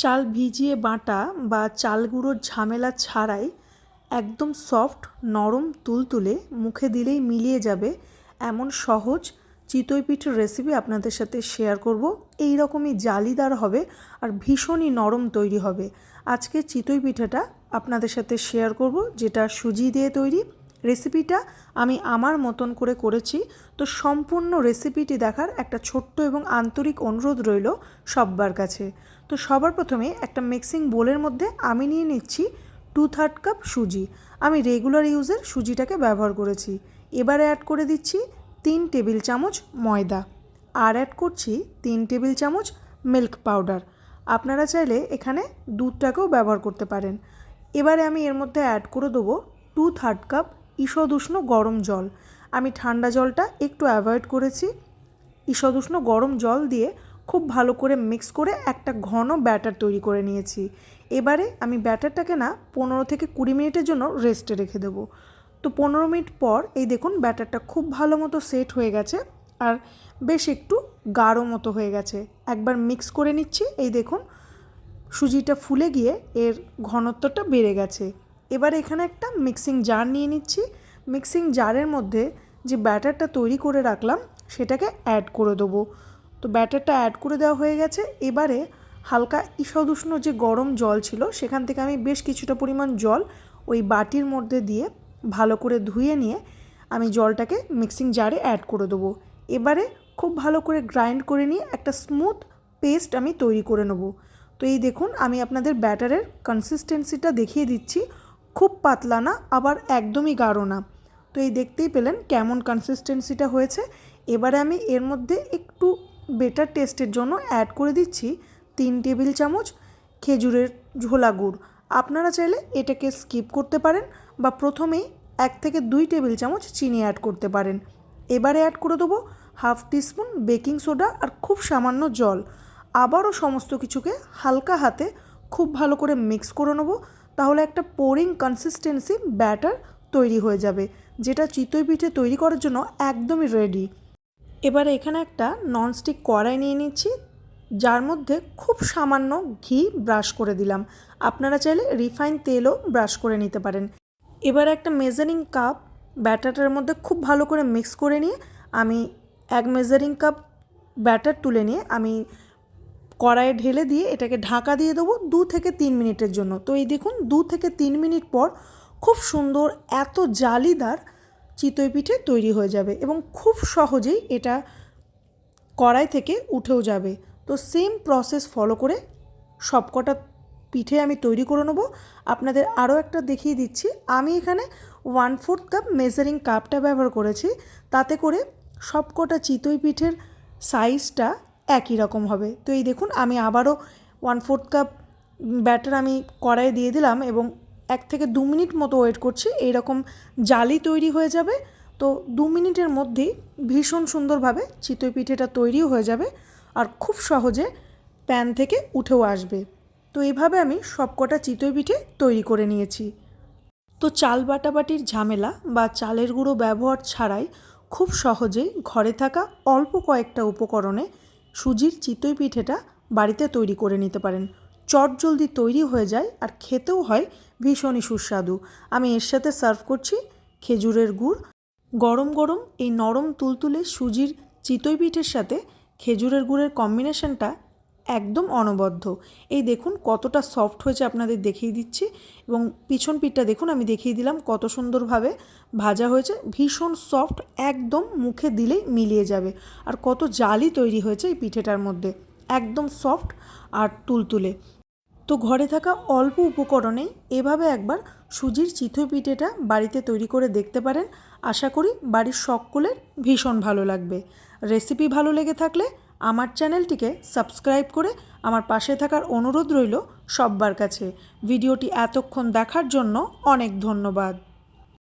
চাল ভিজিয়ে বাটা বা চাল গুঁড়োর ঝামেলা ছাড়াই একদম সফট, নরম তুলতুলে মুখে দিলেই মিলিয়ে যাবে এমন সহজ চিতই পিঠের রেসিপি আপনাদের সাথে শেয়ার করব। এই রকমই জালিদার হবে আর ভীষণই নরম তৈরি হবে। আজকে চিতই পিঠাটা আপনাদের সাথে শেয়ার করব, যেটা সুজি দিয়ে তৈরি রেসিপিটা আমি আমার মতন করে করেছি। তো সম্পূর্ণ রেসিপিটি দেখার একটা ছোট্ট এবং আন্তরিক অনুরোধ রইল সব্বার কাছে। তো সবার প্রথমে একটা মিক্সিং বোলের মধ্যে আমি নিয়ে নিচ্ছি টু থার্ড কাপ সুজি। আমি রেগুলার ইউজের সুজিটাকে ব্যবহার করেছি। এবারে অ্যাড করে দিচ্ছি তিন টেবিল চামচ ময়দা। আর অ্যাড করছি তিন টেবিল চামচ মিল্ক পাউডার আপনারা চাইলে এখানে দুধটাকেও ব্যবহার করতে পারেন। এবারে আমি এর মধ্যে অ্যাড করে দেবো টু থার্ড কাপ ঈষদুষ্ণ গরম জল। আমি ঠান্ডা জলটা একটু অ্যাভয়েড করেছি। ঈষদুষ্ণ গরম জল দিয়ে খুব ভালো করে মিক্স করে একটা ঘন ব্যাটার তৈরি করে নিয়েছি। এবারে আমি ব্যাটারটাকে না পনেরো থেকে কুড়ি মিনিটের জন্য রেস্টে রেখে দেবো। তো পনেরো মিনিট পর এই দেখুন ব্যাটারটা খুব ভালো মতো সেট হয়ে গেছে আর বেশ একটু গাঢ় মতো হয়ে গেছে। একবার মিক্স করে নিচ্ছি। এই দেখুন সুজিটা ফুলে গিয়ে এর ঘনত্বটা বেড়ে গেছে। এবার এখানে একটা মিক্সিং জার নিয়ে নিচ্ছি। মিক্সিং জারের মধ্যে যে ব্যাটারটা তৈরি করে রাখলাম, সেটাকে অ্যাড করে দেবো। তো ব্যাটারটা অ্যাড করে দেওয়া হয়ে গেছে। এবারে হালকা ঈষদুষ্ণ যে গরম জল ছিল, সেখান থেকে আমি বেশ কিছুটা পরিমাণ জল ওই বাটির মধ্যে দিয়ে ভালো করে ধুয়ে নিয়ে আমি জলটাকে মিক্সিং জারে অ্যাড করে দেবো। এবারে খুব ভালো করে গ্রাইন্ড করে নিয়ে একটা স্মুথ পেস্ট আমি তৈরি করে নেব। তো এই দেখুন, আমি আপনাদের ব্যাটারের কনসিস্টেন্সিটা দেখিয়ে দিচ্ছি। খুব পাতলা না, আবার একদমই গাঢ় না। তো এই দেখতেই পেলেন কেমন কনসিস্টেন্সিটা হয়েছে। এবারে আমি এর মধ্যে একটু বেটার টেস্টের জন্য অ্যাড করে দিচ্ছি তিন টেবিল চামচ খেজুরের ঝোলা গুড়। আপনারা চাইলে এটাকে স্কিপ করতে পারেন বা প্রথমেই এক থেকে দুই টেবিল চামচ চিনি অ্যাড করতে পারেন। এবারে অ্যাড করে দেবো হাফ টিস্পুন বেকিং সোডা আর খুব সামান্য জল। আবারও সমস্ত কিছুকে হালকা হাতে খুব ভালো করে মিক্স করে নেব। তাহলে একটা পোরিং কনসিস্টেন্সি ব্যাটার তৈরি হয়ে যাবে, যেটা চিতই পিঠে তৈরি করার জন্য একদমই রেডি এবারে এখানে একটা ননস্টিক কড়াই নিয়ে নিচ্ছি, যার মধ্যে খুব সামান্য ঘি ব্রাশ করে দিলাম। আপনারা চাইলে রিফাইন তেলও ব্রাশ করে নিতে পারেন। এবার একটা মেজারিং কাপ ব্যাটারটার মধ্যে খুব ভালো করে মিক্স করে নিয়ে আমি এক মেজারিং কাপ ব্যাটার তুলে নিয়ে আমি কড়াইয়ে ঢেলে দিয়ে এটাকে ঢাকা দিয়ে দেবো দু থেকে তিন মিনিটের জন্য। তো এই দেখুন, দু থেকে তিন মিনিট পর খুব সুন্দর এত জালিদার চিতই পিঠে তৈরি হয়ে যাবে এবং খুব সহজেই এটা কড়াই থেকে উঠেও যাবে। তো সেম প্রসেস ফলো করে সবকটা পিঠে আমি তৈরি করে নেব। আপনাদের আরও একটা দেখিয়ে দিচ্ছি। আমি এখানে ওয়ান ফোর্থ কাপ মেজারিং কাপটা ব্যবহার করেছি। তাতে করে সবকটা চিতই পিঠের সাইজটা একই রকম হবে। তো এই দেখুন, আমি আবারও ওয়ান ফোর্থ কাপ ব্যাটার আমি কড়াইয়ে দিয়ে দিলাম এবং এক থেকে দু মিনিট মতো ওয়েট করছি, এইরকম জালি তৈরি হয়ে যাবে। তো দু মিনিটের মধ্যেই ভীষণ সুন্দরভাবে চিতই পিঠেটা তৈরিও হয়ে যাবে আর খুব সহজে প্যান থেকে উঠেও আসবে। তো এইভাবে আমি সবকটা চিতই পিঠে তৈরি করে নিয়েছি। তো চাল বাটাবাটির ঝামেলা বা চালের গুঁড়ো ব্যবহার ছাড়াই খুব সহজেই ঘরে থাকা অল্প কয়েকটা উপকরণে সুজির চিতই পিঠেটা বাড়িতে তৈরি করে নিতে পারেন। চট জলদি তৈরি হয়ে যায় আর খেতেও হয় ভীষণই সুস্বাদু। আমি এর সাথে সার্ভ করছি খেজুরের গুড়। গরম গরম এই নরম তুলতুলে সুজির চিতই পিঠের সাথে খেজুরের গুড়ের কম্বিনেশনটা একদম অনবদ্য। এই দেখুন কতটা সফট হয়েছে আপনাদের দেখিয়ে দিচ্ছি এবং পিছন পিঠটা দেখুন আমি দেখিয়ে দিলাম কত সুন্দরভাবে ভাজা হয়েছে। ভীষণ সফট একদম মুখে দিলেই মিলিয়ে যাবে। আর কত জালি তৈরি হয়েছে এই পিঠেটার মধ্যে। একদম সফট আর তুলতুলে। তো ঘরে থাকা অল্প উপকরণেই এভাবে একবার সুজির চিথই পিঠেটা বাড়িতে তৈরি করে দেখতে পারেন। আশা করি বাড়ির সকলের ভীষণ ভালো লাগবে। রেসিপি ভালো লেগে থাকলে আমার চ্যানেলটিকে সাবস্ক্রাইব করে আমার পাশে থাকার অনুরোধ রইল সব্বার কাছে। ভিডিওটি এতক্ষণ দেখার জন্য অনেক ধন্যবাদ।